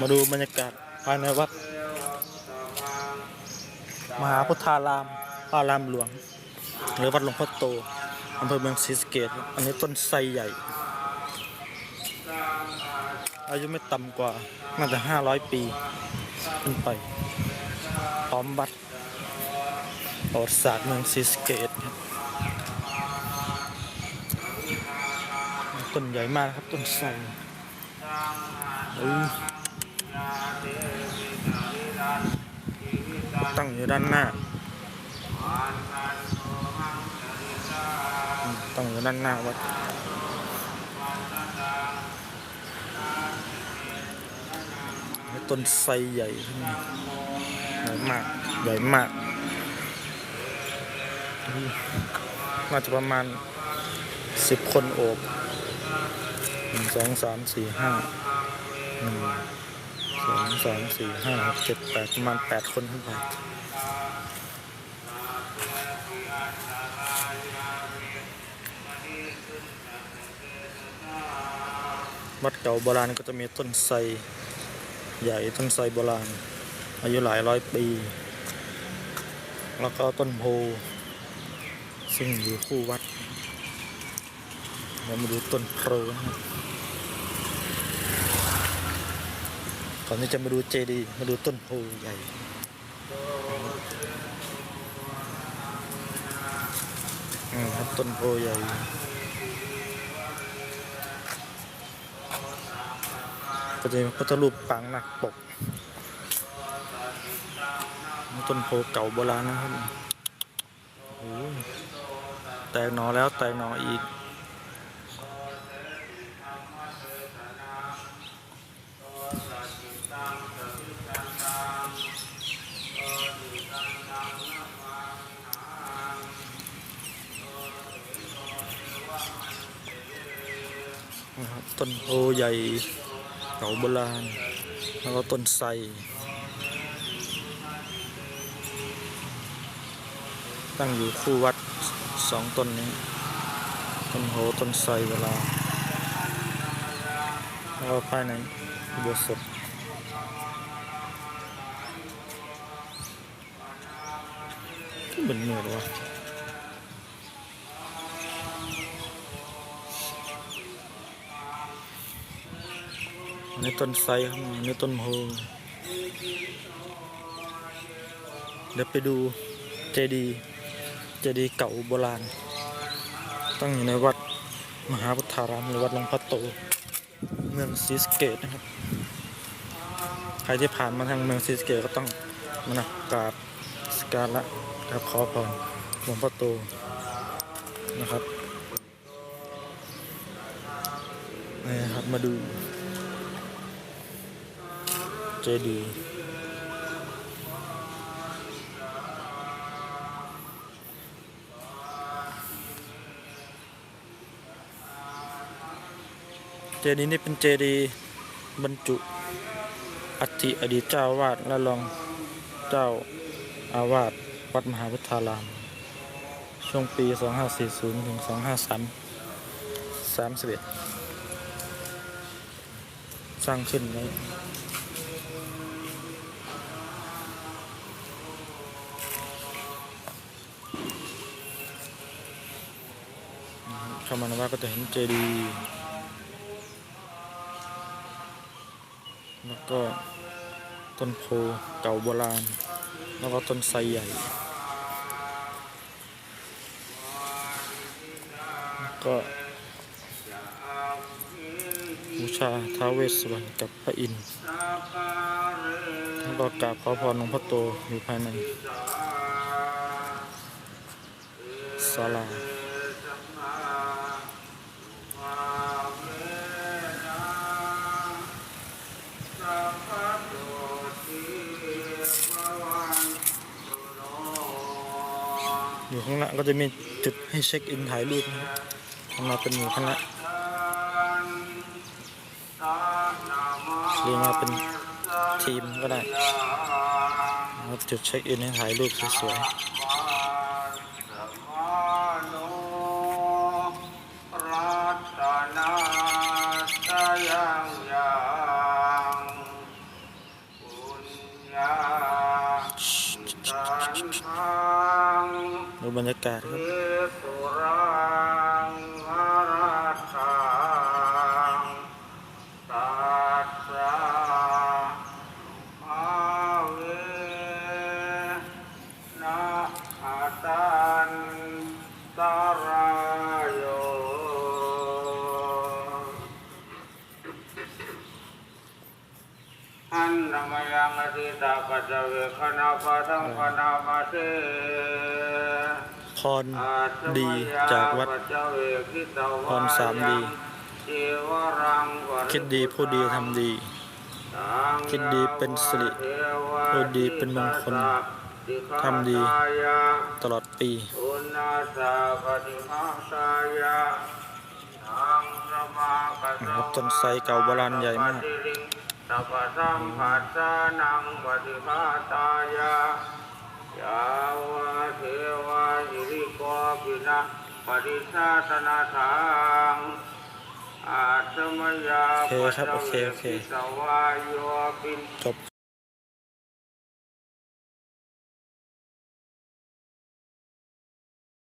มาดูบรรยากาศภายในวัด มหาพุทธารามอารามหลวง หรือวัดหลวงพ่อโตอำเภอเมืองศรีสะเกษอันนี้ต้นไทรใหญ่ อายุไม่ต่ำกว่า น่าจะห้าร้อยปี ขึ้นไปพร้อมวัดประวัติศาสตร์เมืองศรีสะเกษครับ ต้นใหญ่มากครับต้นไทรเอ้ยตั้งอยู่ด้านหน้า ตั้งอยู่ด้านหน้าวัดต้นไทรใหญ่ขึ้นมาใหญ่มาก ใหญ่มากอืมน่าจะประมาณสิบคนโอบ หนึ่งสองสามสี่ห้าหนึ่งสองสามสี่ห้าหกเจ็ดแปดประมาณแปดคนขึ้นไปวัดเก่าโบราณก็จะมีต้นไทรใหญ่ต้นไทรโบราณ อายุหลายร้อยปี แล้วก็ต้นโพซึ่งอยู่คู่วัด เรามาดูต้นโพนะครับก่อนที่จะมาดูเจดีมาดูต้นโพใหญ่อืมครับต้นโพใหญ่ก็จะพระพุทธรูปปางหนักปก ต้นโพเก่าโบราณนะครับโอ้แตกหนอแล้วแตกหนออีก นะครับต้นโพใหญ่เก่าโบราณ แล้วก็ต้นไทรตั้งอยู่คู่วัดสองต้นนี้ ต้นโพต้นไทรโบราแล้วภายในอุโบสถก็เหมือนเหมือนวะ ในต้นไทรครับในต้นโพเดี๋ยวไปดูเจดีย์เจดีย์เก่าโบราณ ตั้งอยู่ในวัดมหาพุทธารามหรือวัดหลวงพ่อโต เมืองศรีสเกษนะครับ ใครที่ผ่านมาทางเมืองศรีสเกษก็ต้องมานกราบสกการะกราบขอพรหลวงพ่อโตนะครับนี่ครับมาดู เจดีย์เจดีย์นี่เป็นเจดีย์บรรจุอัฐิอดีตเจ้าวาดและรองเจ้าอาวาสวัดมหาพุทธาราม ช่วงปี 2540 ถึง 2531 สร้างขึ้นไว้ เข้ามาในวัดก็จะเห็นเจดีย์แล้วก็ต้นโพเก่าโบราณ แล้วก็ต้นไทรใหญ่แล้วก็บูชาท้าวเวสสวรรณกับพระอินทร์แล้วก็กราบขอพรหลวงพ่อโตอยู่ภายในศาลา อยู่ข้างหน้าก็จะมีจุดให้เช็คอินถ่ายรูปนะครับทำมาเป็นหมู่คณะเรียกมาเป็นทีมก็ได้จุดเช็คอินให้ถ่ายรูปสวยๆ บรรยากาศครับตายโย อันนมยังอ ติตาปัจจเวคณาปัทังคณามาเสพรดีจากวัดพรสามดีคิดดีพูดดีทำดี คิดดีเป็นสิริพูดดีเป็นมงคลทำดีตลอดปีอุณาสาปฏิมาสายะนังสมากัสนะครับต้นไทรเก่าโบราณใหญ่มาก สัพสัมผัสสะนังปฏิภาตายายาวะเทวาหิริโกปินะปฏิชาตนาทังอาตมยาปัจจเวกิสวายโยปินจบ